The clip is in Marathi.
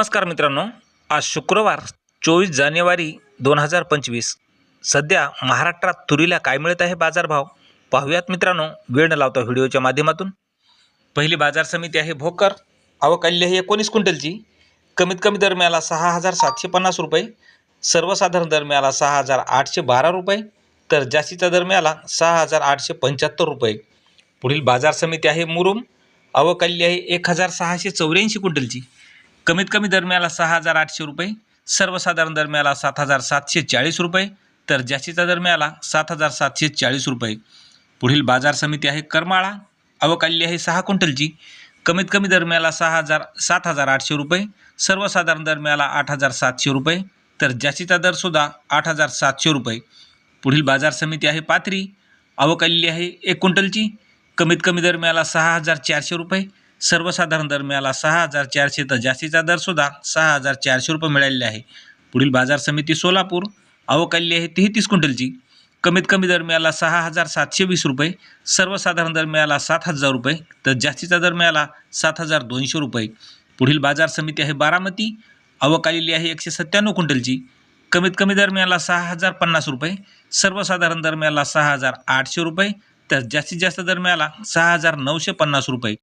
नमस्कार मित्रांनो. आज शुक्रवार चोवीस जानेवारी दोन हजार पंचवीस. सध्या महाराष्ट्रात तुरीला काय मिळत आहे बाजारभाव? पाहूयात मित्रांनो. वेळ न लावता व्हिडिओच्या माध्यमातून. पहिली बाजार समिती आहे भोकर. अवकाल्य ही एकोणीस क्विंटलची. कमीत कमी दर मिळाला सहा हजार सातशे पन्नास रुपये. सर्वसाधारण दर मिळाला सहा हजार आठशे बारा रुपये. तर जास्तीचा दर मिळाला सहा हजार आठशे पंच्याहत्तर रुपये. पुढील बाजार समिती आहे मुरुम. अवकाल्य आहे एक हजार सहाशे चौऱ्याऐंशी क्विंटलची. कमीत कमी दरम्याला सहा हजार आठशे रुपये सर्वसाधारण दरम्याला सात हजार सातशे चाळीस रुपये तर जास्तीचा दरम्याला सात हजार सातशे चाळीस रुपये. पुढील बाजार समिती आहे करमाळा अवकाल्य आहे सहा क्विंटलची. कमीत कमी दरम्याला सहा हजार सात हजार आठशे रुपये सर्वसाधारण दरम्याला आठ हजार सातशे रुपये तर जास्तीचा दरसुद्धा आठ हजार सातशे रुपये. पुढील बाजार समिती आहे पाथरी अवकाल्य आहे एक क्विंटलची. कमीत कमी दरम्याला सहा हजार चारशे रुपये सर्वसाधारण दर मिळाला सहा हजार चारशे. तर जास्तीचा दरसुद्धा सहा हजार चारशे रुपये मिळालेले आहे. पुढील बाजार समिती सोलापूर अवकाल्य आहे तेहतीस क्विंटलची. कमीत कमी दर मिळाला सहा हजार सातशे वीस रुपये. सर्वसाधारण दर मिळाला सात हजार रुपये. तर जास्तीचा दर मिळाला सात हजार दोनशे रुपये. पुढील बाजार समिती आहे बारामती अवकालेली आहे एकशे सत्त्याण्णव क्विंटलची. कमीत कमी दर मिळाला सहा हजार पन्नास रुपये. सर्वसाधारण दर मिळाला सहा हजार आठशे रुपये. तर जास्तीत जास्त दर मिळाला सहा हजार नऊशे पन्नास रुपये.